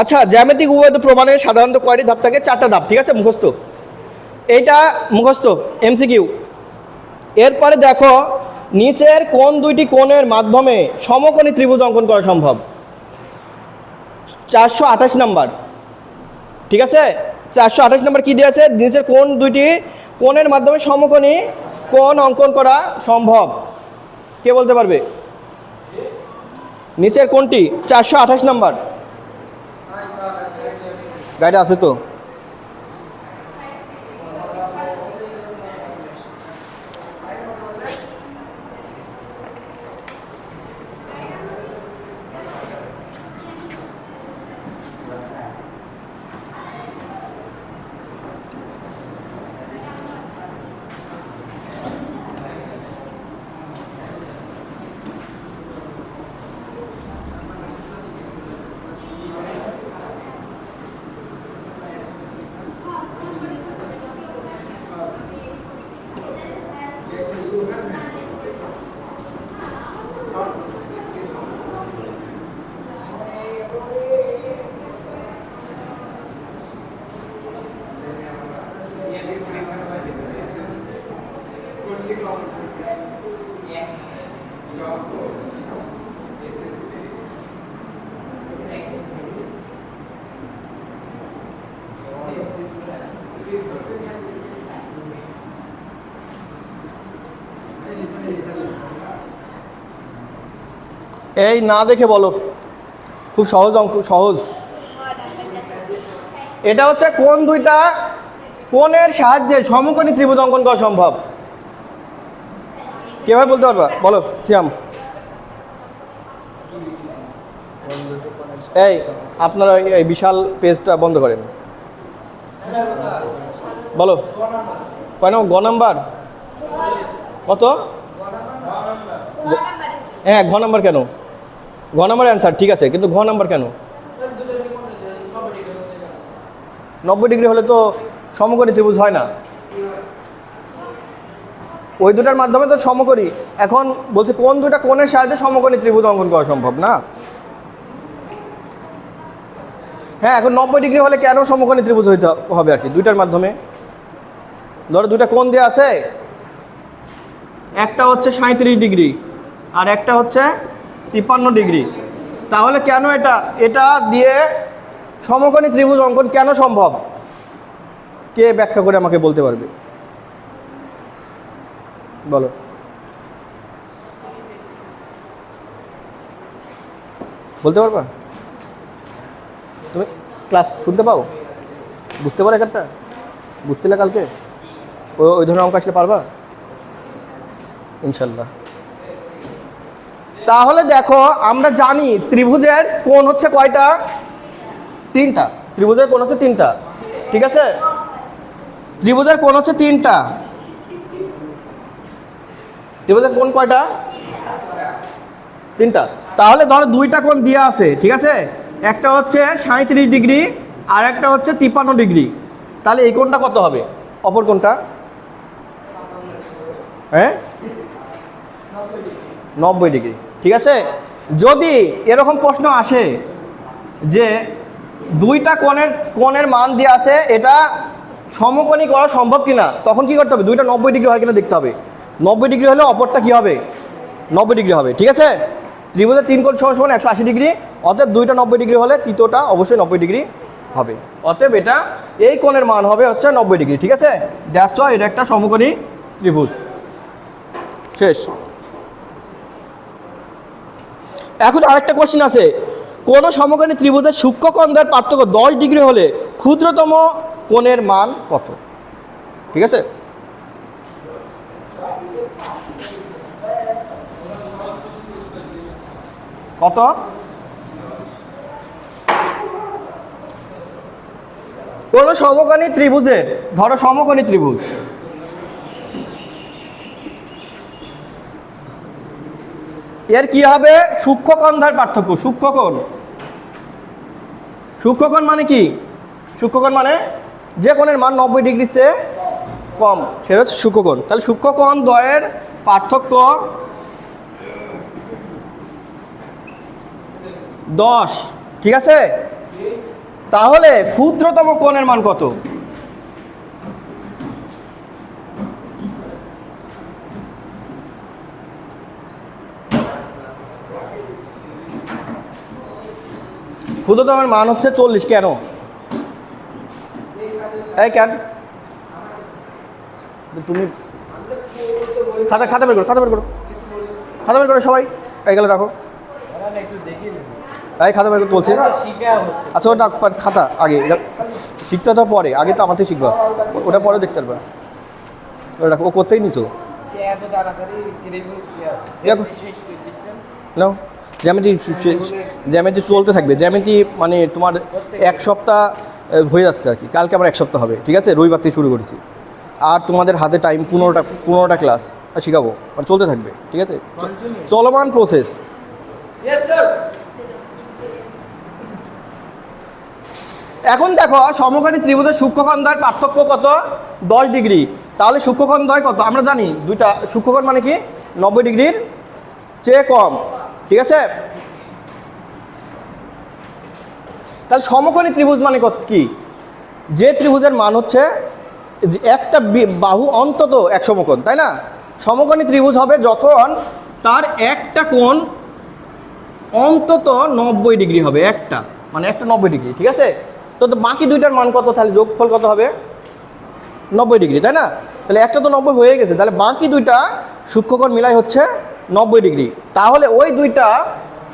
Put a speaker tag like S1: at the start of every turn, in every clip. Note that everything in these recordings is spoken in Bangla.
S1: আচ্ছা জ্যামিতিক উপায় প্রমাণের সাধারণত কয়টি ধাপ থাকে? চারটা ধাপ, ঠিক আছে? মুখস্থ। এইটা মুখস্থ এমসিকিউ এরপরে দেখো, নিচের কোন দুইটি কোণের মাধ্যমে সমকোণী ত্রিভুজ অঙ্কন করা সম্ভব। চারশো আঠাশ নাম্বার। ঠিক আছে? চারশো আঠাশ নাম্বার কী দিয়েছে? নিচের কোন দুইটি কোণের মাধ্যমে সমকোণী কোণ অঙ্কন করা সম্ভব। কে বলতে পারবে? নিচের কোনটি চারশো আঠাশ নাম্বার। গাড়ি আছে তো এই না দেখে বলো। খুব সহজ অঙ্ক সহজ। এটা হচ্ছে কোন দুইটা কোণের সাহায্যে সমকোণী ত্রিভুজ অঙ্কন করা সম্ভব? কীভাবে বলতে পারবা? বলো সিয়াম। এই আপনারা এই- এই বিশাল পেজটা বন্ধ করেন। বলো। কয় নম্বর। গ নাম্বার। কত হ্যাঁ ঘ নাম্বার কেন? ঘ নাম্বার অ্যান্সার ঠিক আছে, কিন্তু ঘ নাম্বার কেন? নব্বই ডিগ্রি হলে তো সমকোণী ত্রিভুজ হয় না। ওই দুটার মাধ্যমে তো সমকোণী। এখন বলছে, কোন দুটা কোণের সাহায্যে সমকোণী ত্রিভুজ অঙ্কন করা সম্ভব, না? হ্যাঁ এখন নব্বই ডিগ্রি হলে কেন সমকোণী ত্রিভুজ হইতে হবে আর কি, দুইটার মাধ্যমে? ধরো দুইটা কোণ দেওয়া আছে, একটা হচ্ছে সাঁত্রিশ ডিগ্রি, আর একটা হচ্ছে তিপ্পান্ন ডিগ্রি। তাহলে কেন এটা এটা দিয়ে সমকোণী ত্রিভুজ অঙ্কন কেন সম্ভব? কে ব্যাখ্যা করে আমাকে বলতে পারবে? বলো। বলতে পারবা? তুমি ক্লাস শুনতে পাও? বুঝতে পারো একটা বুঝছিলে কালকে? ওই ধরনের অঙ্ক আসলে পারবা? ইনশাল্লাহ। তাহলে দেখো, আমরা জানি ত্রিভুজের কোণ হচ্ছে কয়টা? তিনটা। ত্রিভুজের কোণ হচ্ছে তিনটা। ঠিক আছে? ত্রিভুজের কোণ হচ্ছে তিনটা। ত্রিভুজের কোণ কয়টা? তিনটা। তাহলে ধরো দুইটা কোণ দেওয়া আছে, ঠিক আছে? একটা হচ্ছে সাঁত্রিশ ডিগ্রি আর একটা হচ্ছে তিপ্পান্ন ডিগ্রি। তাহলে এই কোণটা কত হবে? অপর কোণটা? হ্যাঁ? নব্বই ডিগ্রি। ঠিক আছে? যদি এরকম প্রশ্ন আসে যে দুইটা কোণের কোণের মান দিয়ে আছে, এটা সমকোণী করা সম্ভব কিনা, তখন কি করতে হবে? দুইটা নব্বই ডিগ্রি হয় কিনা দেখতে হবে। নব্বই ডিগ্রি হলে অপরটা কি হবে? নব্বই ডিগ্রি হবে। ঠিক আছে? ত্রিভুজের তিন কোণ সমান সমান একশো আশি ডিগ্রি, অতএব দুইটা নব্বই ডিগ্রি হলে তৃতীয়টা অবশ্যই নব্বই ডিগ্রি হবে। অতএব এটা এই কোণের মান হবে হচ্ছে নব্বই ডিগ্রি। ঠিক আছে? দ্যাটস এটা একটা সমকোণী ত্রিভুজ। শেষ। এখন আরেকটা কোশ্চেন আছে। কোন সমকোণী ত্রিভুজের সূক্ষ্ম কোণদের পার্থক্য দশ ডিগ্রি হলে ক্ষুদ্রতম কোণের মান কত? ঠিক আছে? কত? কোন সমকোণী ত্রিভুজের, ধরো সমকোণী ত্রিভুজ। এর কি হবে? সূক্ষ্মকোণধার পার্থক্য। সূক্ষ্মকোণ সূক্ষ্মকোণ মানে কি? সূক্ষ্মকোণ মানে যে কোণের মান নব্বই ডিগ্রি চেয়ে কম, সেটা হচ্ছে সূক্ষ্মকোণ তাহলে সূক্ষ্মকোণ দ্বয়ের পার্থক্য দশ। ঠিক আছে? তাহলে ক্ষুদ্রতম কোণের মান কত? ক্ষুদ্রতমের মান হচ্ছে চল্লিশ কেন? এই কেন? তুমি খাতা খাতা বের করো খাতা বের করো। খাতা বের করো সবাই। এই গেলে রাখো। এই খাতা বের করতে বলছি। আচ্ছা ওটা খাতা আগে। শিখতে তো পরে আগে তো আমাদের শিখবা। ওটা পরে দেখতে পারবা। ওটা রাখো। ও করতেই নিছো। নাও। জ্যামিতি জ্যামিতি চলতে থাকবে। জ্যামিতি মানে তোমার এক সপ্তাহ হয়ে যাচ্ছে আর কি। কালকে আমার এক সপ্তাহ হবে ঠিক আছে? রবিবার থেকে শুরু করেছি। আর তোমাদের হাতে টাইম পনেরোটা পনেরোটা ক্লাস শেখাবো। মানে চলতে থাকবে ঠিক আছে? চলমান প্রসেস এখন দেখো সমকারী ত্রিভুজের সূক্ষ্মকোণ দ্বয়ের পার্থক্য কত? দশ ডিগ্রি। তাহলে সূক্ষ্মকোণ দ্বয় কত? আমরা জানি দুইটা সূক্ষ্মকোণ মানে কি? নব্বই ডিগ্রির চেয়ে কম। ঠিক আছে? তাহলে ত্রিভুজ মানে কি? যে ত্রিভুজের মান হচ্ছে একটা বাহু অন্তত এক সমকোণ, তাই না? সমকোণী ত্রিভুজ হবে যখন তার একটা কোণ অন্তত নব্বই ডিগ্রি হবে, একটা। মানে একটা নব্বই ডিগ্রি, ঠিক আছে? তো বাকি দুইটার মান কত? তাহলে যোগফল কত হবে? নব্বই ডিগ্রি, তাই না? তাহলে একটা তো নব্বই হয়ে গেছে, তাহলে বাকি দুইটা সূক্ষ্মকোণ মিলাই হচ্ছে নব্বই ডিগ্রি। তাহলে ওই দুইটা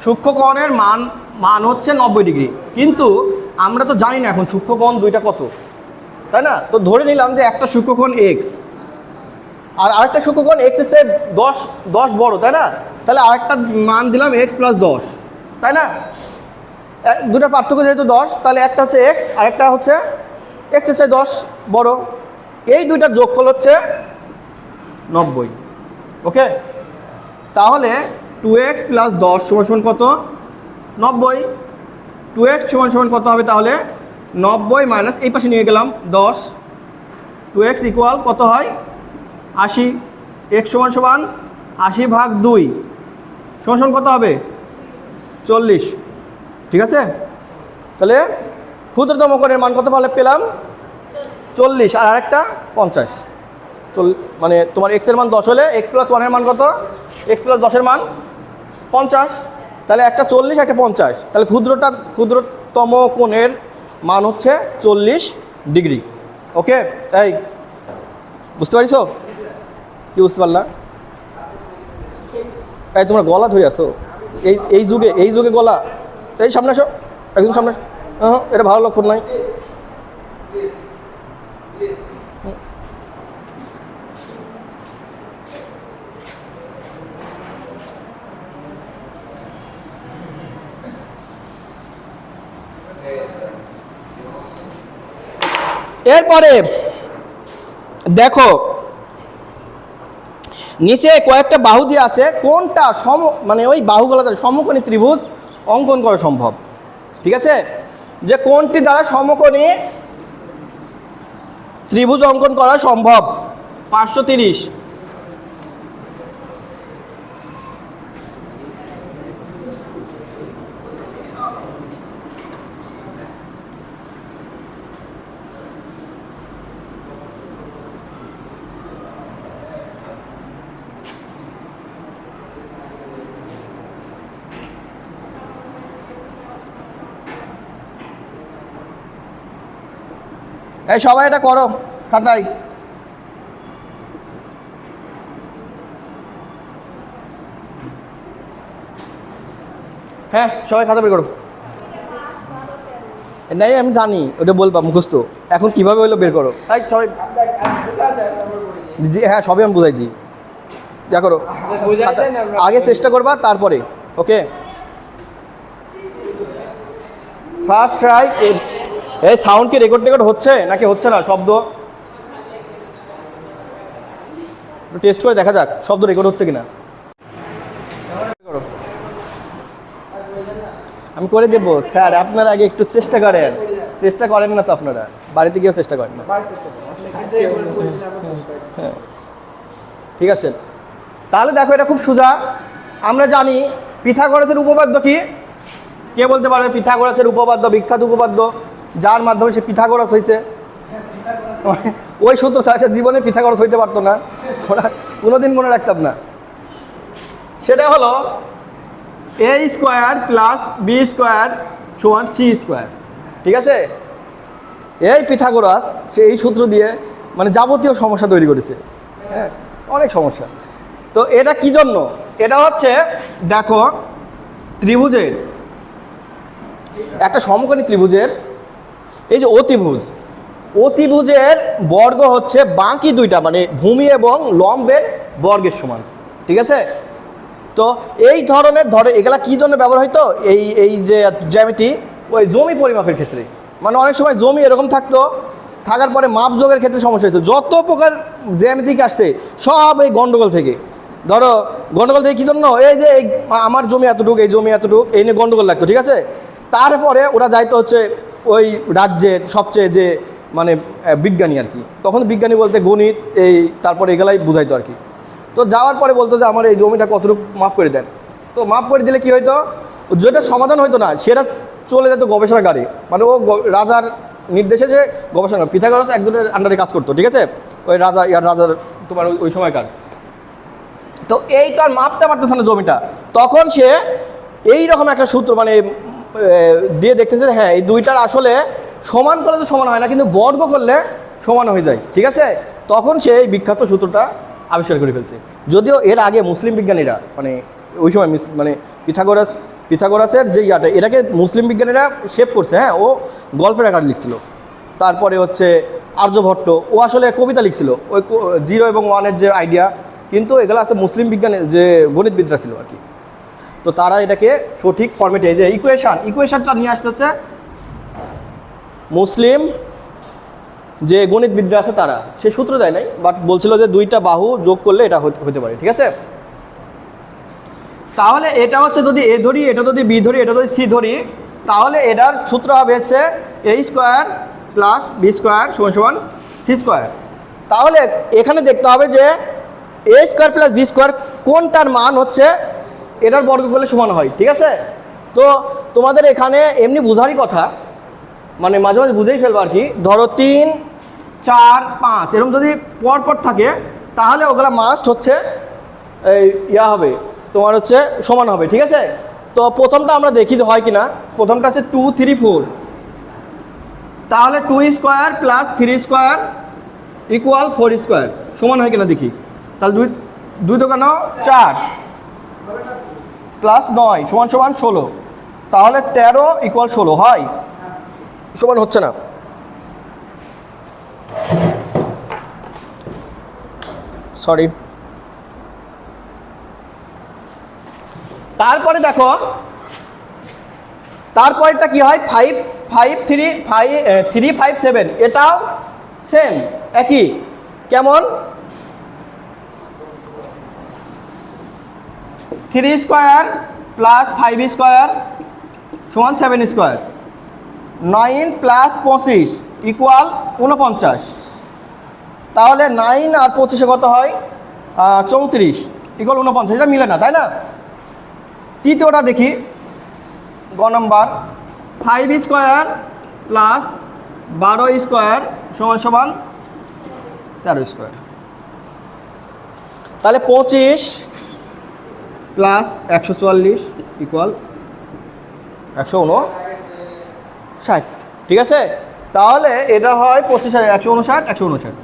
S1: সূক্ষ্মকোণের মান মান হচ্ছে নব্বই ডিগ্রি। কিন্তু আমরা তো জানি না এখন সূক্ষ্মকোণ দুইটা কত। তাই না? তো ধরে নিলাম যে একটা সূক্ষ্মকোণ এক্স আর আরেকটা সূক্ষ্মকোণ এক্স চেয়ে দশ দশ বড়, তাই না? তাহলে আরেকটা মান দিলাম এক্স প্লাস দশ। তাই না? দুটার পার্থক্য যেহেতু দশ, তাহলে একটা হচ্ছে এক্স আরেকটা হচ্ছে এক্স চেয়ে দশ বড়। এই দুইটা যোগফল হচ্ছে নব্বই। ওকে? তাহলে টু এক্স প্লাস দশ সমান সমান কত? নব্বই। টু এক্স সমান সমান কত হবে তাহলে? নব্বই মাইনাস এই পাশে নিয়ে গেলাম দশ। টু এক্স ইকুয়াল কত হয়? আশি। এক্স সমান সমান আশি ভাগ দুই। সমান সমান কত হবে? চল্লিশ। ঠিক আছে? তাহলে ক্ষুদ্রতম কোণের মান কত ভালো পেলাম? চল্লিশ। আর আরেকটা পঞ্চাশ। চল মানে তোমার এক্সের মান দশ হলে এক্স প্লাস ওয়ানের মান কত? এক্স প্লাস দশের মান পঞ্চাশ, তাহলে একটা চল্লিশ, একটা পঞ্চাশ। তাহলে ক্ষুদ্রটা, ক্ষুদ্রতম কোণের মান হচ্ছে চল্লিশ ডিগ্রি। ওকে? তাই বুঝতে পারিছো কি বুঝতে পারলা? এই, তোমরা গলা ধরে আছো। এই এই যুগে এই যুগে গলা। এই সামনে আসো। একদম সামনে আসো। এটা ভালো লক্ষণ নয় এরপরে, দেখো, নিচে কয়েকটা বাহু দিয়ে আছে, কোনটা সম মানে ওই বাহুগুলোতে সমকোণী ত্রিভুজ অঙ্কন করা সম্ভব? ঠিক আছে? যে কোনটি দ্বারা সমকোণী ত্রিভুজ অঙ্কন করা সম্ভব? পাঁচশো তিরিশ। এই সবাই এটা করো খাতায়। হ্যাঁ সবাই খাতা বের করো। নাই আমি জানি ওটা বলবা মুখস্থ। এখন কীভাবে হলো বের করো। তাই সবাই হ্যাঁ সবই আমি বুঝাই দিই। যা করো। আগে চেষ্টা করবা তারপরে ওকে? ফার্স্ট ট্রাই এই সাউন্ড কি রেকর্ড টেকর্ড হচ্ছে নাকি হচ্ছে না? শব্দ? টেস্ট করে দেখা যাক, শব্দ রেকর্ড হচ্ছে কিনা। আমি করে দেবো। স্যার, আপনারা আগে একটু চেষ্টা করেন। চেষ্টা করেন না তো আপনারা। বাড়িতে গিয়েও চেষ্টা করেন না। ঠিক আছে। তাহলে দেখো, এটা খুব সোজা। আমরা জানি পিথাগোরাসের উপপাদ্য কি? কে বলতে পারবে? পিথাগোরাসের উপপাদ্য, বিখ্যাত উপপাদ্য। যার মাধ্যমে সে পিথাগোরাস হয়েছে। ওই সূত্র ছাড়া সে জীবনে পিথাগোরাস হইতে পারতো না। ওরা কোনোদিন মনে রাখতাম না। সেটা হলো A square plus B square সমান সি স্কোয়ার ঠিক আছে? এই পিথাগোরাস, সে এই সূত্র দিয়ে মানে যাবতীয় সমস্যা তৈরি করেছে। হ্যাঁ অনেক সমস্যা। তো এটা কি জন্য? এটা হচ্ছে, দেখো, ত্রিভুজের, একটা সমকোণী ত্রিভুজের এই যে অতিভুজ। অতিভুজের বর্গ হচ্ছে বাকি দুইটা মানে ভূমি এবং লম্বের বর্গের সমান, ঠিক আছে? তো এই ধরনের, ধরে, এগুলা কি জন্য ব্যবহার হয়তো এই এই যে জ্যামিতি, ওই জমি পরিমাপের ক্ষেত্রে। মানে অনেক সময় জমি এরকম থাকতো, থাকার পরে মাপ যোগের ক্ষেত্রে সমস্যা হয়েছে। যত প্রকার জ্যামিতিক আসছে, সব এই গন্ডগোল থেকে। ধরো, গন্ডগোল থেকে কী জন্য? এই যে, এই আমার জমি এতটুকু, এই জমি এতটুকু, এই নিয়ে গন্ডগোল লাগতো, ঠিক আছে? তারপরে ওরা যাইতো হচ্ছে ওই রাজ্যের সবচেয়ে যে মানে বিজ্ঞানী আর কি। তখন বিজ্ঞানী বলতে গণিত, এই, তারপরে এগুলাই বুঝাইতো আর কি। তো যাওয়ার পরে বলতো যে, আমার এই জমিটা কতটুকু মাপ করে দেন। তো মাপ করে দিলে কি হইতো? যেটা সমাধান হইতো না, সেটা চলে যেত গবেষণাগারে মানে ও রাজার নির্দেশে যে গবেষণা, পিথাগোরাস একজনের আন্ডারে কাজ করতো, ঠিক আছে? ওই রাজা, ইয়ার রাজার তোমার ওই- সময়কার। তো এই তো আর মাপতে পারতেছে না জমিটা। তখন সে এই রকম একটা সূত্র মানে দিয়ে দেখতেছে যে হ্যাঁ এই দুইটার আসলে সমান করলে তো সমান হয় না, কিন্তু বর্গ করলে সমান হয়ে যায়, ঠিক আছে? তখন সে এই বিখ্যাত সূত্রটা আবিষ্কার করে ফেলছে। যদিও এর আগে মুসলিম বিজ্ঞানীরা মানে ওই সময় মানে পিথাগোরাস, পিথাগোরাসের যে ইয়াটা, এটাকে মুসলিম বিজ্ঞানীরা শেপ করছে হ্যাঁ ও গল্পের আকার লিখছিল। তারপরে হচ্ছে আর্যভট্ট ও আসলে কবিতা লিখছিল, ওই জিরো এবং ওয়ানের যে আইডিয়া কিন্তু এগুলো আছে মুসলিম বিজ্ঞানের যে গণিতবিদরা ছিল আর কি। তো তারা এটাকে সঠিক ফর্মেটে যে ইকুয়েশান ইকুয়েশানটা নিয়ে আসতে হচ্ছে মুসলিম যে গণিতবিদরা আছে তারা, সে সূত্র দেয় নাই বাট বলছিল যে দুইটা বাহু যোগ করলে এটা হতে পারে, ঠিক আছে? তাহলে এটা হচ্ছে যদি এ ধরি, এটা যদি বি ধরি, এটা যদি সি ধরি, তাহলে এটার সূত্র হবে হচ্ছে A square plus B square সমান সমান সি স্কোয়ার তাহলে এখানে দেখতে হবে যে A square plus B square কোনটার মান হচ্ছে এটার বর্গ করলে সমান হয়, ঠিক আছে? তো তোমাদের এখানে এমনি বোঝারই কথা মানে মাঝে মাঝে বুঝেই ফেলব আর কি। ধরো তিন, চার, পাঁচ, এরকম যদি পর পর থাকে, তাহলে ওগুলা মাস্ট হচ্ছে, এই ইয়া হবে, তোমার হচ্ছে সমান হবে, ঠিক আছে? তো প্রথমটা আমরা দেখি হয় কি না প্রথমটা হচ্ছে টু থ্রি ফোর তাহলে two square plus three square equal four square সমান হয় কিনা দেখি। তাহলে দুই দুই দোকান চার। প্লাস নয় সমান সমান ষোলো। তাহলে তেরো ইকুয়াল ষোলো হয়? সমান হচ্ছে না। সরি তারপরে দেখো তারপরেরটা কি হয়? Five five three five three five seven এটাও সেম একই। কেমন? Three square plus five square সমান সেভেন স্কোয়ার। নাইন প্লাস পঁচিশ ইকুয়াল উনপঞ্চাশ তাহলে নাইন আর পঁচিশে কত হয়? চৌত্রিশ ইকুয়াল উনপঞ্চাশ এটা মিলে না, তাই না? তৃতীয়টা দেখি। গ নম্বর ফাইভ স্কোয়ার প্লাস বারো স্কোয়ার সমান সমান তেরো স্কোয়ার তাহলে পঁচিশ প্লাস একশো চুয়াল্লিশ ইকুয়াল একশো উনো ষাট। ঠিক আছে? তাহলে এটা হয় পঁচিশ হাজার, একশো উনষাট একশো উনষাট।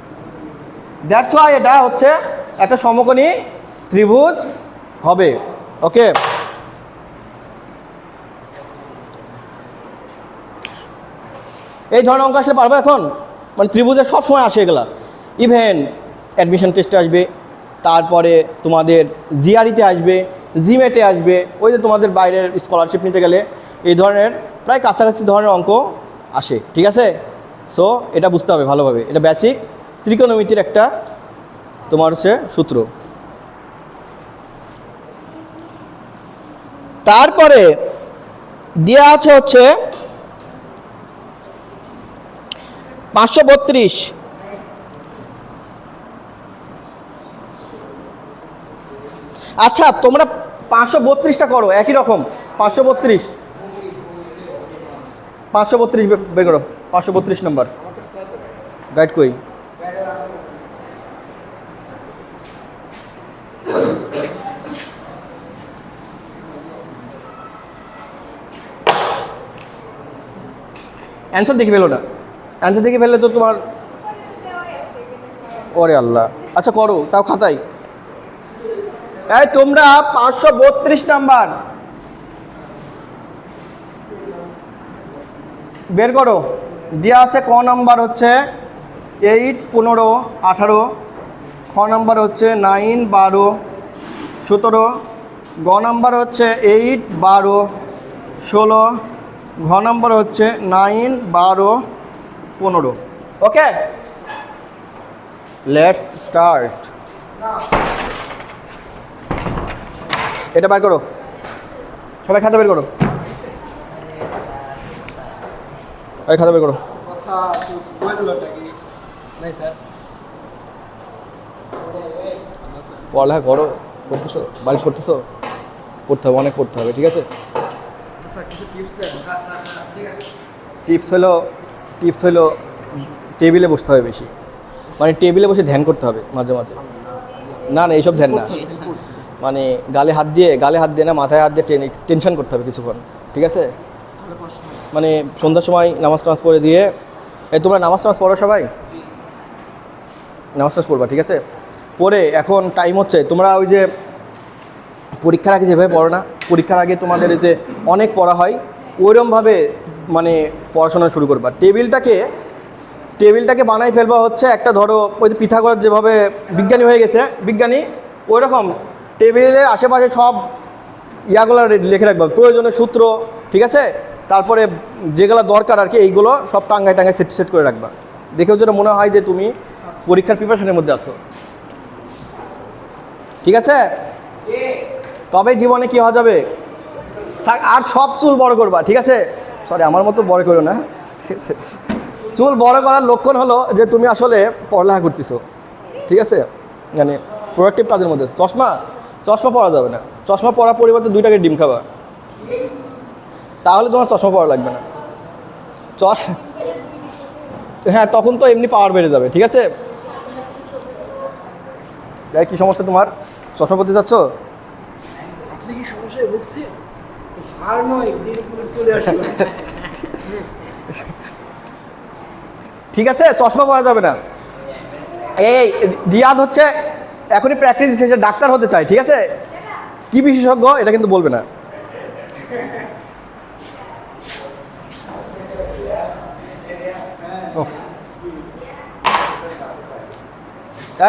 S1: দ্যাটস ওয়াই এটা হচ্ছে একটা সমকোণী ত্রিভুজ হবে। ওকে এই ধরনের অঙ্ক আসলে পারব এখন? মানে ত্রিভুজে সব সময় আসে এগুলা। ইভেন অ্যাডমিশন টেস্টে আসবে, তারপরে তোমাদের জিআরিতে আসবে জিমেটে আসবে, ওই যে তোমাদের বাইরের স্কলারশিপ নিতে গেলে, এই ধরনের প্রায় কাছাকাছি ধরনের অঙ্ক আসে, ঠিক আছে? সো এটা বুঝতে হবে ভালোভাবে। এটা বেসিক ত্রিকোণমিতির একটা তোমার হচ্ছে সূত্র। তারপরে দেওয়া আছে হচ্ছে পাঁচশো বত্রিশ। আচ্ছা তোমরা পাঁচশো বত্রিশটা করো, একই রকম। পাঁচশো বত্রিশ। পাঁচশো বত্রিশ বের করো, পাঁচশো বত্রিশ নম্বর। গাইড কই অ্যান্সার দেখে ফেলো না অ্যান্সার দেখে ফেললে তো তোমার ওরে আল্লাহ। আচ্ছা করো, তাও খাতাই এই, তোমরা পাঁচশো বত্রিশ নাম্বার। বের করো। দেওয়া আছে ক নাম্বার হচ্ছে এইট, পনেরো, আঠারো। খ নাম্বার হচ্ছে নাইন, বারো, সতেরো। গ নাম্বার হচ্ছে এইট, বারো, ষোলো। ঘ নাম্বার হচ্ছে নাইন, বারো, পনেরো। ওকে? লেটস স্টার্ট এটা বার করো। সবাই খাতা বের করো। ওই খাতা বের করো।
S2: কি?
S1: পড়ালেখা করো করতেছো বাড়ি করতেছো? পড়তে হবে অনেক পড়তে হবে ঠিক আছে?
S2: টিপস
S1: টিপস হলো টিপস হলো টেবিলে বসতে হবে বেশি। মানে টেবিলে বসে ধ্যান করতে হবে মাঝে মাঝে। না না এইসব ধ্যান না। মানে গালে হাত দিয়ে গালে হাত দিয়ে না মাথায় হাত দিয়ে টেনশন করতে হবে কিছুক্ষণ ঠিক আছে? মানে সন্ধ্যার সময় নামাজ টামাজ পড়ে দিয়ে এই তোমরা নামাজ টামাজ পড়ো সবাই? নামাজ টামাজ পড়বা ঠিক আছে? পড়ে এখন টাইম হচ্ছে তোমরা ওই যে পরীক্ষার আগে যেভাবে পড়ো না পরীক্ষার আগে তোমাদের যে অনেক পড়া হয় ওইরমভাবে মানে পড়াশোনা শুরু করবা। টেবিলটাকে টেবিলটাকে বানাই ফেলবা হচ্ছে একটা ধরো ওই যে পিথাগোরাস যেভাবে বিজ্ঞানী হয়ে গেছে বিজ্ঞানী ওই রকম টেবিলের আশেপাশে সব ইয়াগুলো লিখে রাখবা। প্রয়োজনীয় সূত্র, ঠিক আছে? তারপরে যেগুলো দরকার আর কি, এইগুলো সব টাঙ্গায় টাঙ্গায় সেট সেট করে রাখবা। দেখেও যেটা মনে হয় যে তুমি পরীক্ষার প্রিপারেশনের মধ্যে আছো। ঠিক আছে? তবে জীবনে কি হওয়া যাবে? আর সব চুল বড় করবা, ঠিক আছে? সরি আমার মতো বড় করো না। ঠিক চুল বড় করার লক্ষণ হলো যে তুমি আসলে পড়ালেখা করতেছো। ঠিক আছে? মানে প্রোডাক্টিভ কাজের মধ্যে চশমা? চশমা পরা যাবে না। চশমা পরার পরিবর্তে দুইটাকে ডিম খাবা। তাহলে তোমার চশমা পরা লাগবে না। চশ হ্যাঁ তখন তো এমনি পাওয়ার বেড়ে যাবে ঠিক আছে? দেখ কী সমস্যা তোমার। চশমা পরতে যাচ্ছ?
S2: আপনি কি সমস্যায় ভুগছেন
S1: ঠিক আছে? চশমা পরা যাবে না। এই রিয়াদ হচ্ছে এখনই প্র্যাকটিস শেষে ডাক্তার হতে চায়, ঠিক আছে? কি বিশেষজ্ঞ, এটা কিন্তু বলবে না।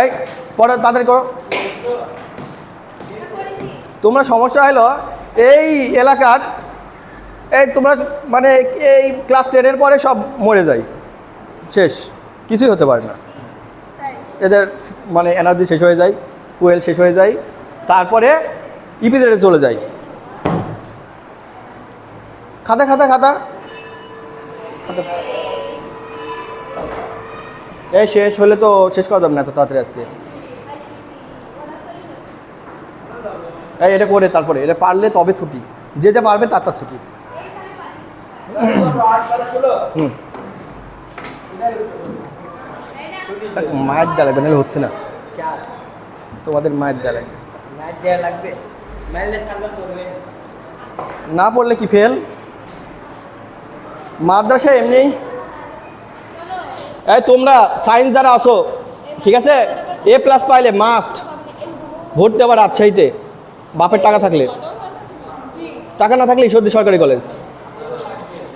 S1: এই, পরে তাড়াতাড়ি করো। তোমরা সমস্যা হলো, এই এলাকার, এই তোমরা মানে এই ক্লাস টেনের পরে সব মরে যায়। শেষ, কিছুই হতে পারে না। এদের মানে এনার্জি শেষ হয়ে যায় ফুয়েল শেষ হয়ে যায় তারপরে ইপিজেডে চলে যায়। খাতা খাতা খাতা। এই শেষ হলে তো শেষ করা যাবে না এত তাড়াতাড়ি আজকে। এই এটা করে তারপরে এটা পারলে তবে ছুটি। যে যা পারবে তার তার ছুটি। হুম। তাক মায়ের দ্বারা নাহলে হচ্ছে না। তোমাদের মায়ের দ্বারা
S2: লাগবে।
S1: না পড়লে কি ফেল মাদ্রাসা এমনি? এই তোমরা সায়েন্স যারা আসো ঠিক আছে? এ প্লাস পাইলে মাস্ট ভোট দেওয়া রাজশাহীতে। বাপের টাকা থাকলে। টাকা না থাকলে ঈশ্বরদী সরকারি কলেজ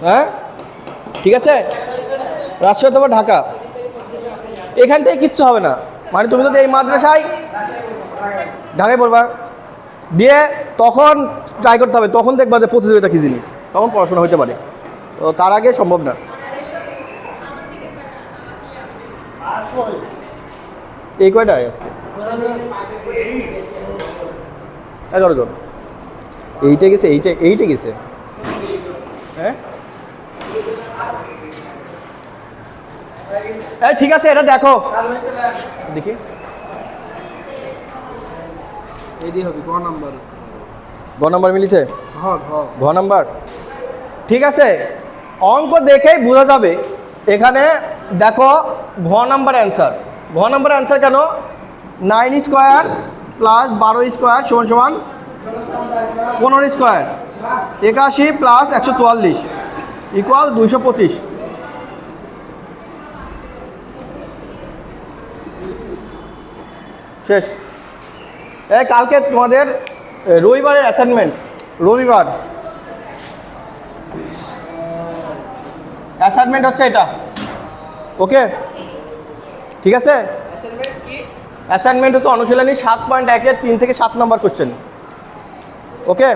S1: হ্যাঁ? ঠিক আছে? রাজশাহী অথবা ঢাকা। এখান থেকে কিচ্ছু হবে না। মানে তুমি যদি এই মাদ্রাসায় ঢাকায় পড়বা, দিয়ে তখন ট্রাই করতে হবে, তখন দেখবা যে প্রতিযোগিতা কী জিনিস। তখন পড়াশোনা হতে পারে। তো তার আগে সম্ভব না। এই কয়টা আজকে? এগারো জন। এইটা গেছে, এইটা এইটা গেছে। হ্যাঁ? এই ঠিক আছে এটা দেখো। দেখি।
S2: এডি হবে নাম্বার।
S1: গ নাম্বার মিলিছে? ঘ নাম্বার। ঠিক আছে অঙ্ক দেখেই বোঝা যাবে। এখানে দেখো ঘ নাম্বার অ্যান্সার ঘ নাম্বার অ্যান্সার কেন? নাইন স্কোয়ার প্লাস বারো স্কোয়ার সমান সমান পনেরো স্কোয়ার একাশি প্লাস একশো চুয়াল্লিশ ইকুয়াল দুইশো পঁচিশ। শেষ। এই কালকে তোমাদের রবিবারের অ্যাসাইনমেন্ট রবিবার। অ্যাসাইনমেন্ট হচ্ছে এটা। ওকে ঠিক আছে?
S2: অ্যাসাইনমেন্ট
S1: হচ্ছে অনুশীলনী সাত পয়েন্ট একের তিন থেকে সাত নম্বর কোশ্চেন ওকে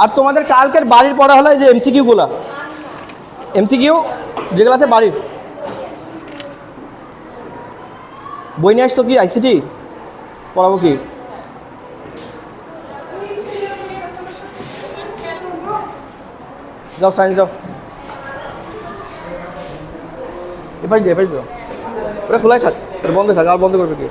S1: আর তোমাদের কালকের বাড়ির পড়া হলো এই যে এমসিকিউগুলো এমসিকিউ যেগুলো আছে বাড়ির। বই নিয়ে আসছো কি আইসিটি পড়াবো কি? যাও সায়েন্স যাও। এবার যে এবার যাও। ওটা খোলাই থাক বন্ধ থাক, আর বন্ধ করবে কি?